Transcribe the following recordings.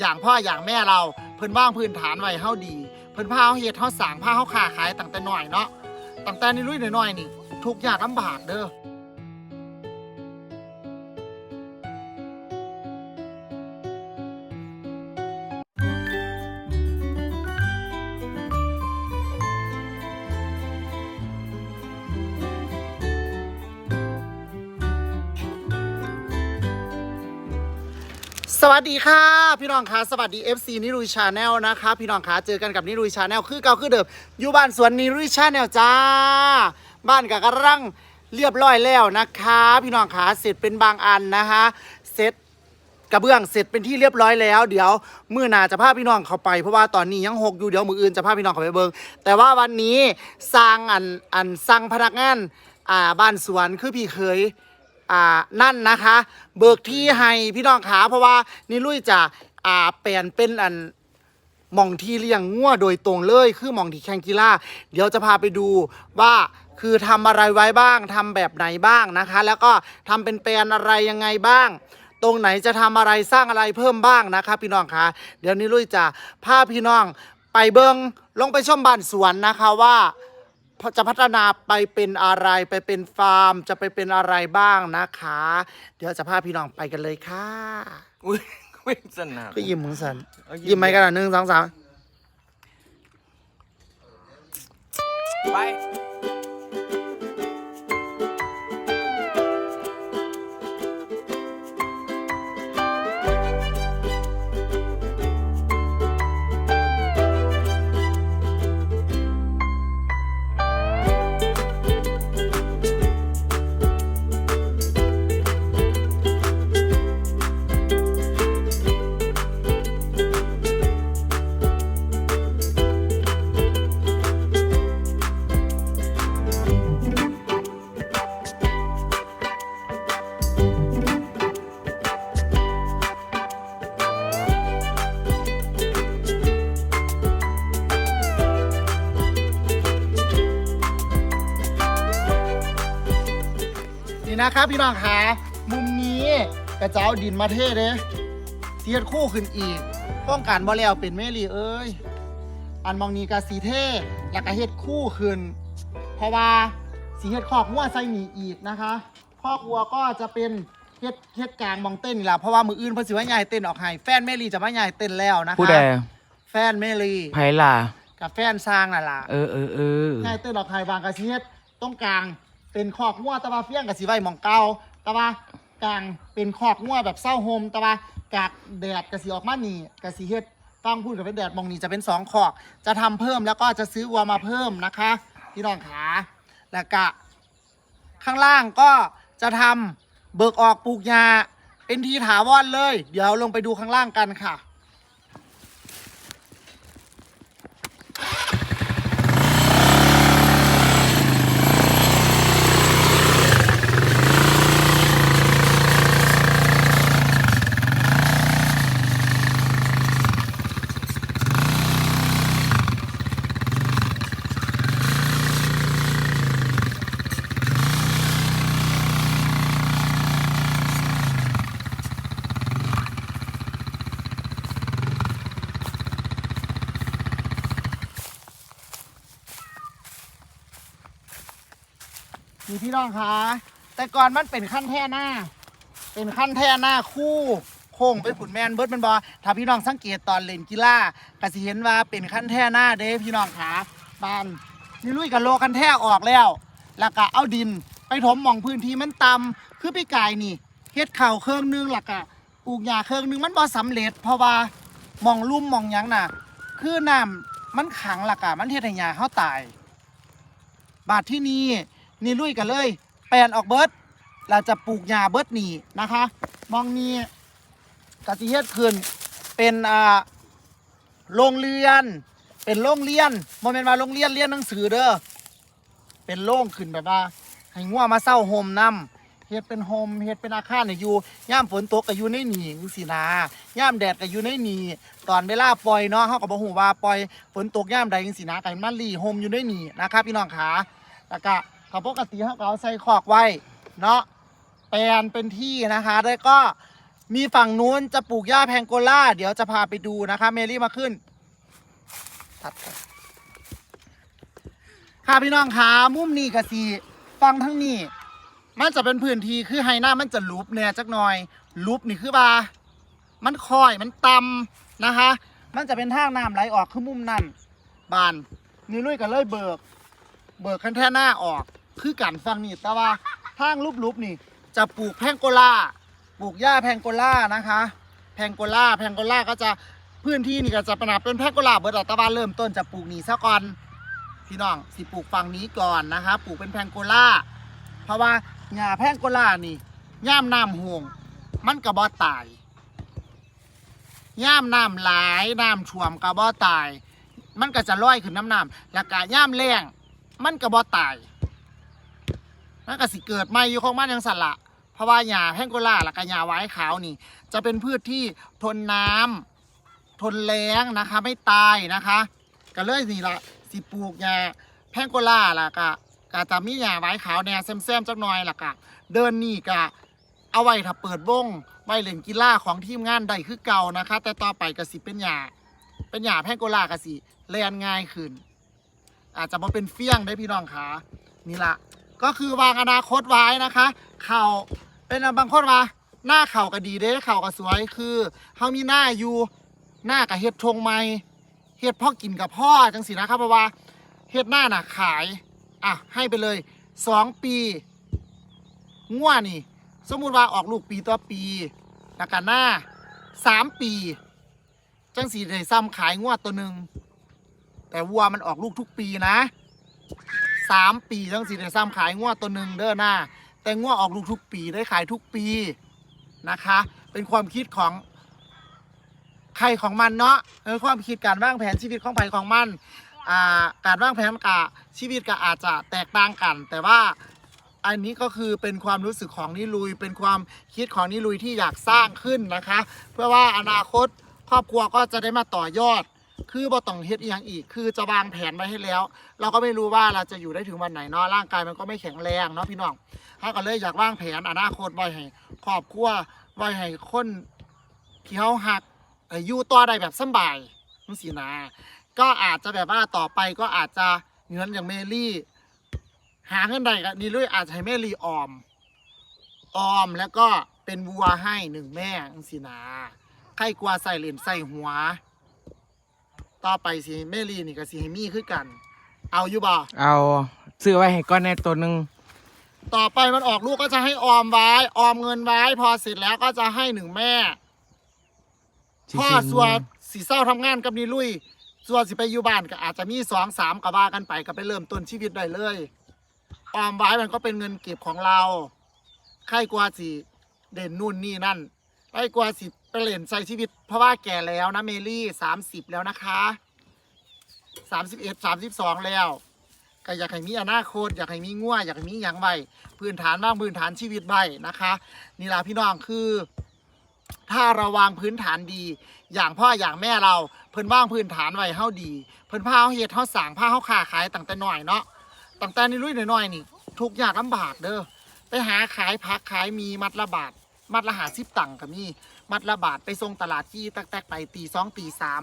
อย่างพ่ออย่างแม่เราเพิ่นว่างพื้นฐานไว้เฮาดี เพิ่นพาเฮาเฮ็ดเฮาสร้างพาเฮาค้าขายตั้งแต่น้อยเนาะตั้งแต่นิรุ่ยน้อยๆนี่ทุกยากลำบากเด้อ สวัสดีค่ะ พี่น้องคะสวัสดี FC นิรุยชาแนลนะคะ พี่น้องคะเจอกันกับนิรุยชาแนลคือเก่าคือเดิมอยู่บ้านสวนนิรุยชาแนลจ้า บ้านกับกระรังเรียบร้อยแล้วนะคะ พี่น้องคะเสร็จเป็นบางอันนะคะเสร็จกระเบื้องเสร็จเป็นที่เรียบร้อยแล้ว เดี๋ยวมื้อหนาจะพาพี่น้องเข้าไปเพราะว่าตอนนี้ยังหกอยู่เดี๋ยวมืออื่นจะพาพี่น้องเข้าไปเบิงแต่ว่าวันนี้สร้างอันอันสั่งพนักงานอ่าบ้านสวนคือพี่เคย อ่านั่นนะคะ เบิกที่ให้พี่น้องขาเพราะว่านี่ลุยจะอ่าเปลี่ยนเป็นอันหมองที่เลี้ยงงัวโดยตรงเลยคือหมองที่แข่งกีฬาเดี๋ยวจะพาไปดูว่าคือทำอะไรไว้บ้างทำแบบไหนบ้างนะคะ แล้วก็ทำเป็นแปลนอะไรยังไงบ้าง ตรงไหนจะทำอะไรสร้างอะไรเพิ่มบ้างนะคะ พี่น้องคะเดี๋ยวนี้ลุยจะพาพี่น้องไปเบิงลงไปชมบ้านสวนนะคะว่า จะพัฒนาไปเป็นอะไรไปเป็นฟาร์ม จะไปเป็นอะไรบ้างนะคะ เดี๋ยวจะพาพี่น้องไปกันเลยค่ะอุ้ยไม่สนามก็ยิ้มมึงสันเอายิ้ม ยิ้มไหมกันอะหนึ่งสองสาม ไป นี่นะครับพี่น้องคะมุมนี้กระเจ้าดินมาเทเด้เทียดคู่ขึ้นอีกป้องกันบ่แล้วเป็นเมลีเอ้ยอันมองนี้กะสีเทแล้วก็เฮ็ดคู่ขึ้น เพราะว่าสีเฮ็ดคอกงัวใส่หนีอีกนะคะคอกวัวก็จะเป็นเฮ็ดเฮ็ดกลางมองเต้นนี่ล่ะเพราะว่ามืออื่นเพิ่นสิว่าใหญ่เต้นออกให้แฟนเมลีจะมาใหญ่เต้นแล้วนะคะผู้ใดแฟนเมลีไผ่ล่ะกับแฟนสร้างน่ะล่ะเออเออเออใหญ่เต้นออกให้บางกะสิเฮ็ดตรงกลาง เป็นคอกงัวแตะว่าเฟี้ยงกะสิไว้หมองเก่าแตะว่ากลางเป็นคอกงัวแบบเศร้าโฮมแตะว่ากากแดดกะสิออกมานี่กะสิเฮ็ดฟังพูดกับเป็นแดดมองนี่จะเป็นสองคอก จะทำเพิ่มแล้วก็จะซื้อวัวมาเพิ่มนะคะพี่น้องขาแล้วก็ ข้างล่างก็จะทำเบิกออกปลูกหญ้าเป็นทีถาวรเลย เดี๋ยวลงไปดูข้างล่างกันค่ะีพี่น้องคะแต่ก่อนมันเป็นขั้นแท่หน้า เป็นขั้นแท่หน้าคู่โค้งเป็นขุนแมนเบิร์ดเป็นบอถ้าพี่น้องสังเกตตอนเล่นกีฬาก็สิเห็นว่าเป็นขั้นแท่หน้าเด้พี่น้องคะบ้านนี่ลุยกับโลคันแท่ออกแล้ว แล้วก็เอาดินไปถมมองพื้นที่มันต่ำคือพี่กายนี่เฮ็ดเข่าเครื่องนึงแล้วก็ปลูกหญ้าเครื่องนึงมันบ่สำเร็จ เพราะว่ามองลุ่มมองยังน่ะ คือน้ำมันขังและกะมันเฮ็ดให้หญ้าเขาตาย บาทที่นี่ นี่ลุยกันเลย แปลนออกเบิดเราจะปลูกหญ้าเบิดนี่นะคะ มองนี้กสิเฮ็ดขึ้นเป็นอ่าโรงเรียน เป็นโรงเรียนโมเมนต์ว่าโรงเรียนเรียนหนังสือเด้อเป็นโล่งขึ้นแบบว่าให้งัวมาเศร้าโฮมนำเฮ็ดเป็นโฮมเฮ็ดเป็นอาคารเนี่ยอยู่ย่ามฝนตกก็อยู่ในนี่จังซี่นะย่ามแดดก็อยู่ในนี่ตอนเวลาปล่อยเนาะเฮาก็บ่ฮู้ว่าปล่อยฝนตกย่ามใดจังซี่นะก็มันรีโฮมอยู่ในนี่นะครับพี่น้องขาแล้วก็ ถ้าปกติเขาก็เอาใส่ขอกไว้เนาะแปลนเป็นที่นะคะแล้วก็มีฝั่งนู้นจะปลูกหญ้าแพงโกล่า เดี๋ยวจะพาไปดูนะคะ เมลี่มาขึ้นตัดค่ะพี่น้องคะมุมนี้กะสีฟังทั้งนี้ มันจะเป็นพื้นที่คือไฮหน้ามันจะลุบเนี่ยจักหน่อยลุบนี่คือว่ามันคอยมันต่ำนะคะ มันจะเป็นทางน้ำไหลออกคือมุมนั่นบานนี่ลุยกันเลยเบิก เบิกคันแท่หน้าออก คือกันฟังนี่แต่ว่าทางลุบๆนี่ จะปลูกแพงโกล่าปลูกหญ้าแพงโกล่านะคะ แพงโกล่าแพงโกล่าก็จะพื้นที่นี่ก็จะปนับเป็นแพงโกล่าเบิดดอตะวันเริ่มต้นจะปลูกนี่ซะก่อนพี่น้องสิปลูกฝั่งนี้ก่อนนะคะปลูกเป็นแพงโกล่าเพราะว่าหญ้าแพงโกล่านี่ย่ามน้ำห่วงมันกระบอตายย่ามน้ำหลายน้ำท่วมกระบอตาย มันก็จะลอยขึ้นน้ำน้ำแล้วก็ย่ามแรงมันกระบอตาย มันก็สิเกิดใหม่อยู่ของมันยังสันละเพราะว่าหญ้าแพงโกล่าและก็หญ้าไว้ขาวนี่ จะเป็นพืชที่ทนน้ำทนแล้งนะคะ ไม่ตายนะคะก็เลยนี่ละสิปลูกหญ้าแพงโกล่าล่ะก็ก็จะมีหญ้าไว้ขาวแนวแซมๆจักหน่อยล่ะก็เดินนี่ก็เอาไว้ถ้าเปิดวงไว้เล่นกีฬาของทีมงานใดคือเก่านะคะ แต่ต่อไปก็สิเป็นหญ้าเป็นหญ้าแพงโกล่าก็สิแลนง่ายขึ้นอาจจะมาเป็นเฟี้ยงได้พี่น้องคะนี่ละ ก็คือวางอนาคตไว้นะคะ เข่าเป็นบางคนว่าหน้าเข่าก็ดีเด้เข่าก็สวยคือเขามีหน้าอยู่หน้ากับเฮ็ดทงไม้เฮ็ดพ่อกินกับพ่อจังสินะครับเพราะว่าเฮ็ดหน้าน่ะขายอะให้ไปเลยสองปีง่วนี่ สมมุติว่าออกลูกปีต่อปีแล้วกันหน้าสามปี จังสีได้ซ้ำขายงวดตัวหนึ่งแต่วัวมันออกลูกทุกปีนะ สามปีทั้งสี่ได้ซ้ำขายงวดตัวหนึ่งเด้อหน้า แต่งวดออกลูกทุกปีได้ขายทุกปีนะคะ เป็นความคิดของใครของมันเนาะเออความคิดการวางแผนชีวิตของใครของมันาการวางแผนกับชีวิตก็อาจจะแตกต่างกัน แต่ว่าอันนี้ก็คือเป็นความรู้สึกของนิลุย เป็นความคิดของนิลุยที่อยากสร้างขึ้นนะคะ เพื่อว่าอนาคตครอบครัวก็จะได้มาต่อยอด คือบ่ต้องเฮ็ดอีหยังอีก คือจะวางแผนไว้ให้แล้ว เราก็ไม่รู้ว่าเราจะอยู่ได้ถึงวันไหนเนาะร่างกายมันก็ไม่แข็งแรงเนาะพี่น้องเขาก็เลยอยากวางแผนอนาคตไว้ให้ครอบครัวไว้ให้คนที่เขาหักอยู่ต่อได้แบบสบายนั่นสินะก็อาจจะแบบว่าต่อไปก็อาจจะเงินอย่างเมลี่ หาเงินได้ก็นี่เลยอาจจะให้เมลี่ออม ออมแล้วก็เป็นวัวให้หนึ่งแม่นั่นสินะใครกลัวใส่เหรียญใส่หัว ต่อไปสิแม่ลีนี่ก็สิให้มีคือกัน เอาอยู่บ่เอาซื้อไว้ให้ก้อนในตัวหนึ่งต่อไปมันออกลูกก็จะให้ออมไว้ ออมเงินไว้ พอเสร็จแล้วก็จะให้หนึ่งแม่ พ่อส่วนสีเศร้าทำงานกับนี่ลุยส่วนสิไปอยู่บ้านก็อาจจะมีสองสามกับว่ากันไปก็ไปเริ่มต้นชีวิตได้เลย ออมไว้มันก็เป็นเงินเก็บของเรา ใครกว่าสิเด่นนู่นนี่นั่นใครกว่าสิ ไปเล่ยนใช้ชีวิต เพราะว่าแก่แล้วนะเมลี่สามสิบแล้วนะคะสามสิบเอ็ดสามสิบสองแล้วก็อยากให้มีอนาคตอยากให้มีง่วอยากให้มีอย่างไว้พื้นฐานบ้างพื้นฐานชีวิตไว้นะคะนี่ละพี่น้องคือ ถ้าเราวางพื้นฐานดี อย่างพ่ออย่างแม่เราเพิ่นว่างพื้นฐานไว้เฮาดี เพิ่นพาเฮาเฮ็ดเฮาสร้างพาเฮาค้าขายตั้งแต่น้อยเนาะตั้งแต่นิรุ่ยน้อยๆนี่ทุกยากลำบากเด้อไปหาขายผักขายมีมัดละบาท มัดละหาสิบตังค์ก็มีมัดละบาทไปส่งตลาดที่ตักแตกไปตีสองตีสาม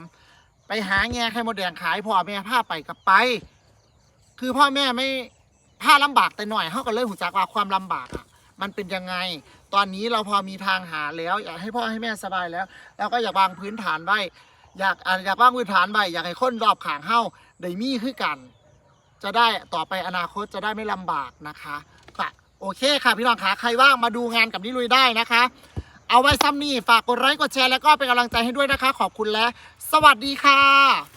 ไปหาแง่ไข่มดแดงขายพ่อแม่พาไปกับไป คือพ่อแม่ไม่พาลำบากแต่หน่อยเขาก็เลยหูจักว่าความลำบากอะมันเป็นยังไง ตอนนี้เราพอมีทางหาแล้ว อยากให้พ่อให้แม่สบายแล้ว แล้วก็อยากวางพื้นฐานไว้อยากอยากวางพื้นฐานไว้อยากให้คนรอบข้างเฮาได้มีคือกัน จะได้ต่อไปอนาคตจะได้ไม่ลำบากนะคะ โอเคค่ะพี่น้องขาใครว่างมาดูงานกับนิลุยได้นะคะ เอาไว้ซ้ำนี่ฝากกดไลค์กดแชร์แล้วก็เป็นกำลังใจให้ด้วยนะคะ ขอบคุณและ สวัสดีค่ะ